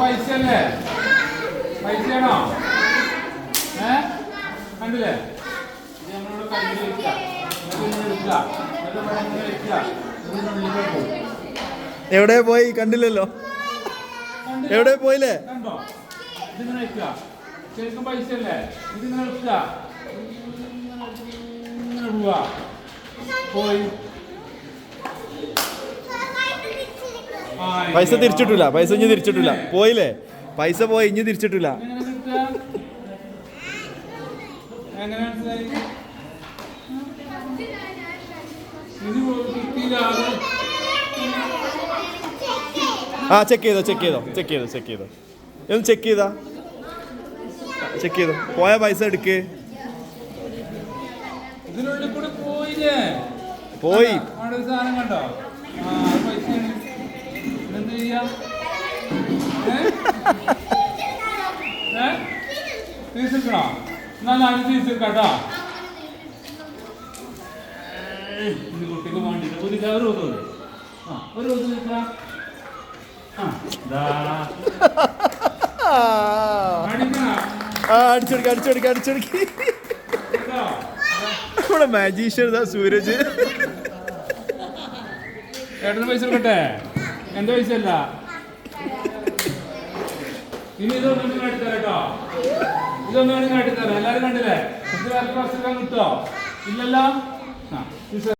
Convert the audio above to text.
പൈസ അല്ലേ? പൈസയാണോ ഏ? കണ്ടില്ലേ? ഇത് നമ്മളിവിടെ കയ്യിൽ വെക്കുക? എടുക്കുക എവിടെ പോയി? കണ്ടില്ലല്ലോ. എവിടെ പോയില്ലേ? കണ്ടോ? ഇതിങ്ങനെ വെക്കുക. ശരിക്കും പൈസ അല്ലേ? ഇതിങ്ങനെ വെക്കുക. ഇങ്ങനെ പോവാ പോയി ആ, പൈസ. തിരിച്ചിട്ടില്ല പൈസ ഇനി തിരിച്ചിട്ടില്ല. പോയില്ലേ? പൈസ പോയി ഇനി തിരിച്ചിട്ടില്ല. ആ ചെക്ക് ചെയ്തോ ചെക്ക് ചെയ്തോ ചെക്ക് ചെയ്തോ ചെക്ക് ചെയ്തോ. ഒന്ന് ചെക്ക് ചെയ്താ. ചെക്ക് ചെയ്തോ. പോയ പൈസ എടുക്ക്. പോയി. ഏ? തിരിച്ചെടുക്കണോ എന്നാ ഞാൻ ഇത് കുട്ടിക്ക് വേണ്ടിട്ട് ഒരു ഒരു ഒരു ആ ഒരു ആ അടിച്ചെടുക്ക അടിച്ചെടുക്ക അടിച്ചെടുക്ക. നമ്മുടെ മാജീഷ്യൻ സൂരജ്. ഏട്ടന് പൈസ കൊടുക്കട്ടെ? എന്റെ പൈസ അല്ല ഇനി ഇതൊന്നും നിങ്ങൾ എടുത്തരാം കേട്ടോ. ഇതൊന്നും നിങ്ങൾ എടുത്തരാം. എല്ലാരും കണ്ടില്ലേ? ഇത് വേറെ കുറച്ചെല്ലാം കിട്ടോ? ഇല്ലല്ലോ?